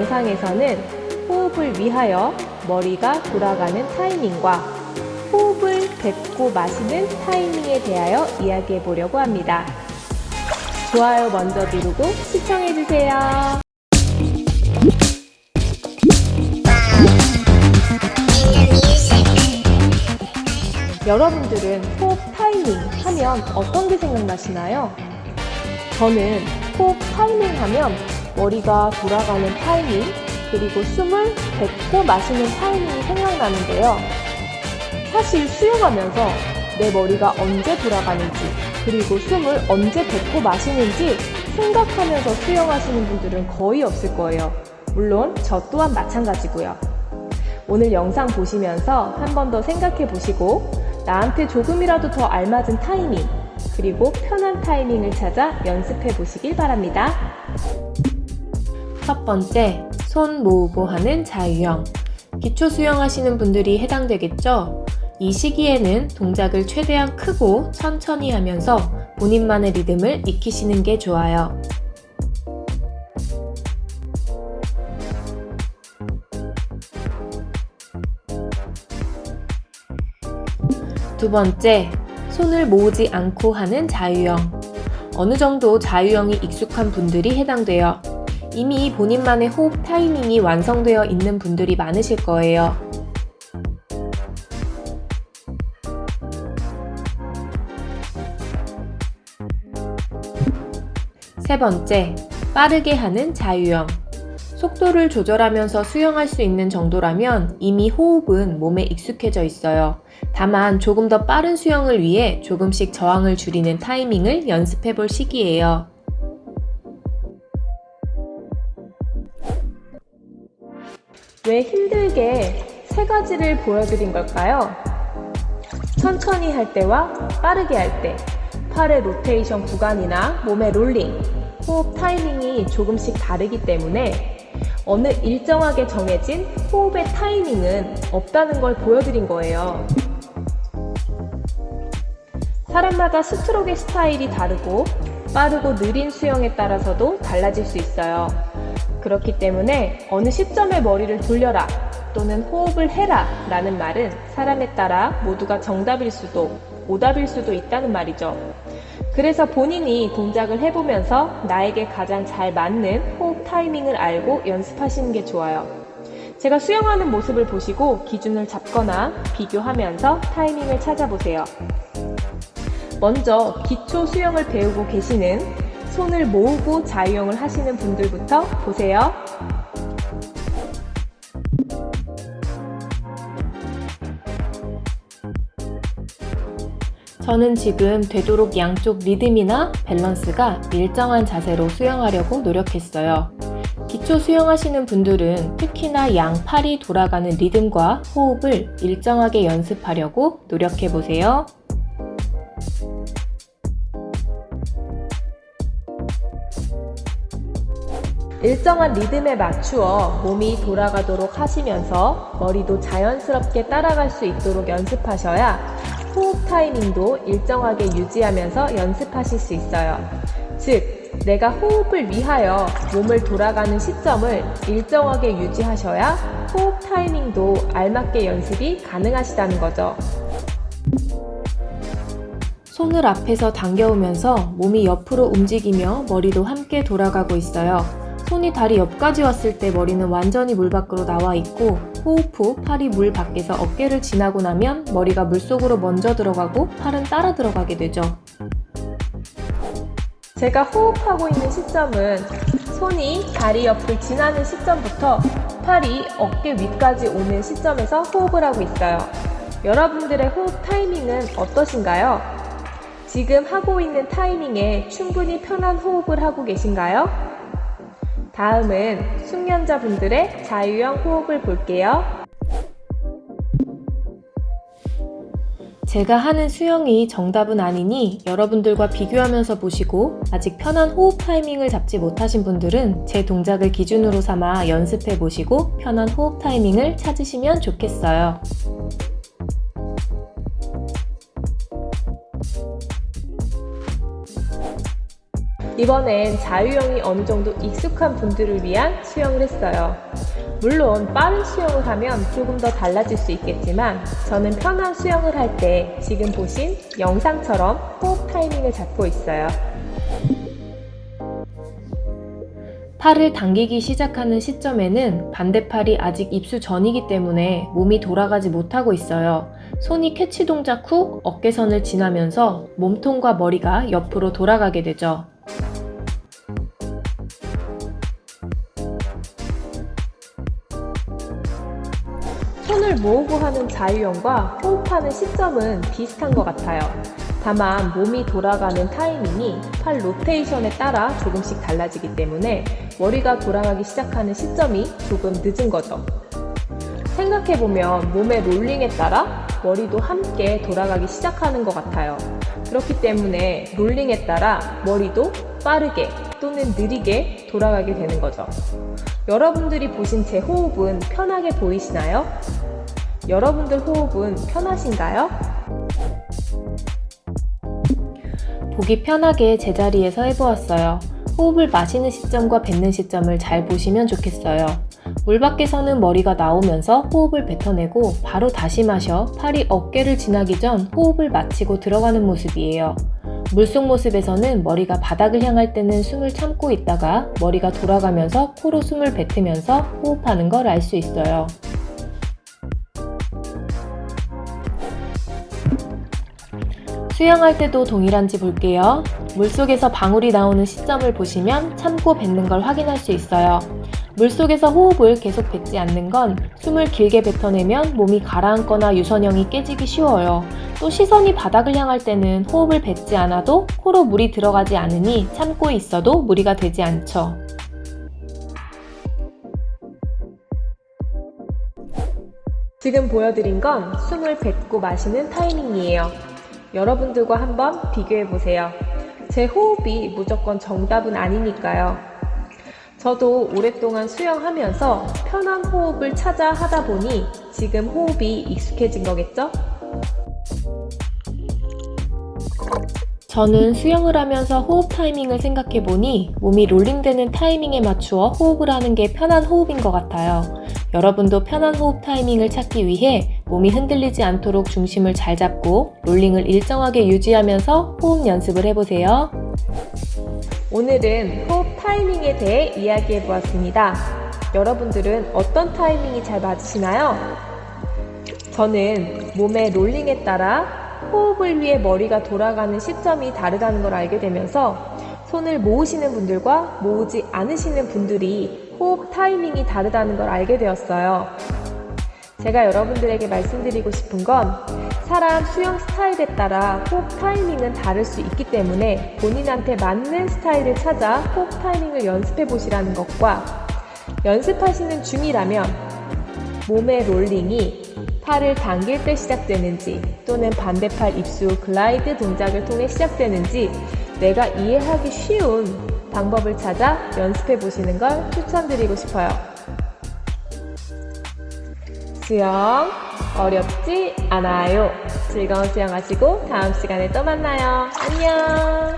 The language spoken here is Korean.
영상에서는 호흡을 위하여 머리가 돌아가는 타이밍과 호흡을 뱉고 마시는 타이밍에 대하여 이야기해 보려고 합니다. 좋아요 먼저 누르고 시청해 주세요. 여러분들은 호흡 타이밍 하면 어떤 게 생각나시나요? 저는 호흡 타이밍 하면 머리가 돌아가는 타이밍, 그리고 숨을 뱉고 마시는 타이밍이 생각나는데요. 사실 수영하면서 내 머리가 언제 돌아가는지, 그리고 숨을 언제 뱉고 마시는지 생각하면서 수영하시는 분들은 거의 없을 거예요. 물론 저 또한 마찬가지고요. 오늘 영상 보시면서 한 번 더 생각해 보시고 나한테 조금이라도 더 알맞은 타이밍 그리고 편한 타이밍을 찾아 연습해 보시길 바랍니다. 첫 번째, 손 모으고 하는 자유형. 기초 수영하시는 분들이 해당되겠죠? 이 시기에는 동작을 최대한 크고 천천히 하면서 본인만의 리듬을 익히시는 게 좋아요. 두 번째, 손을 모으지 않고 하는 자유형. 어느 정도 자유형이 익숙한 분들이 해당돼요. 이미 본인만의 호흡 타이밍이 완성되어 있는 분들이 많으실 거예요. 세 번째, 빠르게 하는 자유형. 속도를 조절하면서 수영할 수 있는 정도라면 이미 호흡은 몸에 익숙해져 있어요. 다만 조금 더 빠른 수영을 위해 조금씩 저항을 줄이는 타이밍을 연습해 볼 시기예요. 왜 힘들게 세 가지를 보여드린 걸까요? 천천히 할 때와 빠르게 할 때, 팔의 로테이션 구간이나 몸의 롤링, 호흡 타이밍이 조금씩 다르기 때문에 어느 일정하게 정해진 호흡의 타이밍은 없다는 걸 보여드린 거예요. 사람마다 스트로크의 스타일이 다르고 빠르고 느린 수영에 따라서도 달라질 수 있어요. 그렇기 때문에 어느 시점에 머리를 돌려라 또는 호흡을 해라 라는 말은 사람에 따라 모두가 정답일 수도 오답일 수도 있다는 말이죠. 그래서 본인이 동작을 해보면서 나에게 가장 잘 맞는 호흡 타이밍을 알고 연습하시는 게 좋아요. 제가 수영하는 모습을 보시고 기준을 잡거나 비교하면서 타이밍을 찾아보세요. 먼저 기초 수영을 배우고 계시는 손을 모으고 자유형을 하시는 분들부터 보세요. 저는 지금 되도록 양쪽 리듬이나 밸런스가 일정한 자세로 수영하려고 노력했어요. 기초 수영하시는 분들은 특히나 양팔이 돌아가는 리듬과 호흡을 일정하게 연습하려고 노력해 보세요. 일정한 리듬에 맞추어 몸이 돌아가도록 하시면서 머리도 자연스럽게 따라갈 수 있도록 연습하셔야 호흡 타이밍도 일정하게 유지하면서 연습하실 수 있어요. 즉, 내가 호흡을 위하여 몸을 돌아가는 시점을 일정하게 유지하셔야 호흡 타이밍도 알맞게 연습이 가능하시다는 거죠. 손을 앞에서 당겨오면서 몸이 옆으로 움직이며 머리도 함께 돌아가고 있어요. 손이 다리 옆까지 왔을 때 머리는 완전히 물 밖으로 나와 있고 호흡 후 팔이 물 밖에서 어깨를 지나고 나면 머리가 물 속으로 먼저 들어가고 팔은 따라 들어가게 되죠. 제가 호흡하고 있는 시점은 손이 다리 옆을 지나는 시점부터 팔이 어깨 위까지 오는 시점에서 호흡을 하고 있어요. 여러분들의 호흡 타이밍은 어떠신가요? 지금 하고 있는 타이밍에 충분히 편한 호흡을 하고 계신가요? 다음은 숙련자분들의 자유형 호흡을 볼게요. 제가 하는 수영이 정답은 아니니 여러분들과 비교하면서 보시고 아직 편한 호흡 타이밍을 잡지 못하신 분들은 제 동작을 기준으로 삼아 연습해 보시고 편한 호흡 타이밍을 찾으시면 좋겠어요. 이번엔 자유형이 어느 정도 익숙한 분들을 위한 수영을 했어요. 물론 빠른 수영을 하면 조금 더 달라질 수 있겠지만 저는 편한 수영을 할 때 지금 보신 영상처럼 호흡 타이밍을 잡고 있어요. 팔을 당기기 시작하는 시점에는 반대팔이 아직 입수 전이기 때문에 몸이 돌아가지 못하고 있어요. 손이 캐치 동작 후 어깨선을 지나면서 몸통과 머리가 옆으로 돌아가게 되죠. 손을 모으고 하는 자유형과 호흡하는 시점은 비슷한 것 같아요. 다만 몸이 돌아가는 타이밍이 팔 로테이션에 따라 조금씩 달라지기 때문에 머리가 돌아가기 시작하는 시점이 조금 늦은 거죠. 생각해보면 몸의 롤링에 따라 머리도 함께 돌아가기 시작하는 것 같아요. 그렇기 때문에 롤링에 따라 머리도 빠르게 또는 느리게 돌아가게 되는 거죠. 여러분들이 보신 제 호흡은 편하게 보이시나요? 여러분들 호흡은 편하신가요? 보기 편하게 제자리에서 해보았어요. 호흡을 마시는 시점과 뱉는 시점을 잘 보시면 좋겠어요. 물 밖에서는 머리가 나오면서 호흡을 뱉어내고 바로 다시 마셔 팔이 어깨를 지나기 전 호흡을 마치고 들어가는 모습이에요. 물속 모습에서는 머리가 바닥을 향할 때는 숨을 참고 있다가 머리가 돌아가면서 코로 숨을 뱉으면서 호흡하는 걸 알 수 있어요. 수영할 때도 동일한지 볼게요. 물속에서 방울이 나오는 시점을 보시면 참고 뱉는 걸 확인할 수 있어요. 물속에서 호흡을 계속 뱉지 않는 건 숨을 길게 뱉어내면 몸이 가라앉거나 유선형이 깨지기 쉬워요. 또 시선이 바닥을 향할 때는 호흡을 뱉지 않아도 코로 물이 들어가지 않으니 참고 있어도 무리가 되지 않죠. 지금 보여드린 건 숨을 뱉고 마시는 타이밍이에요. 여러분들과 한번 비교해 보세요. 제 호흡이 무조건 정답은 아니니까요. 저도 오랫동안 수영하면서 편한 호흡을 찾아 하다 보니 지금 호흡이 익숙해진 거겠죠? 저는 수영을 하면서 호흡 타이밍을 생각해 보니 몸이 롤링되는 타이밍에 맞추어 호흡을 하는 게 편한 호흡인 것 같아요. 여러분도 편한 호흡 타이밍을 찾기 위해 몸이 흔들리지 않도록 중심을 잘 잡고 롤링을 일정하게 유지하면서 호흡 연습을 해보세요. 오늘은 호흡 타이밍에 대해 이야기해 보았습니다. 여러분들은 어떤 타이밍이 잘 맞으시나요? 저는 몸의 롤링에 따라 호흡을 위해 머리가 돌아가는 시점이 다르다는 걸 알게 되면서 손을 모으시는 분들과 모으지 않으시는 분들이 호흡 타이밍이 다르다는 걸 알게 되었어요. 제가 여러분들에게 말씀드리고 싶은 건 사람 수영 스타일에 따라 호흡 타이밍은 다를 수 있기 때문에 본인한테 맞는 스타일을 찾아 호흡 타이밍을 연습해 보시라는 것과 연습하시는 중이라면 몸의 롤링이 팔을 당길 때 시작되는지 또는 반대팔 입수 글라이드 동작을 통해 시작되는지 내가 이해하기 쉬운 방법을 찾아 연습해 보시는 걸 추천드리고 싶어요. 수영 어렵지 않아요. 즐거운 수영하시고 다음 시간에 또 만나요. 안녕.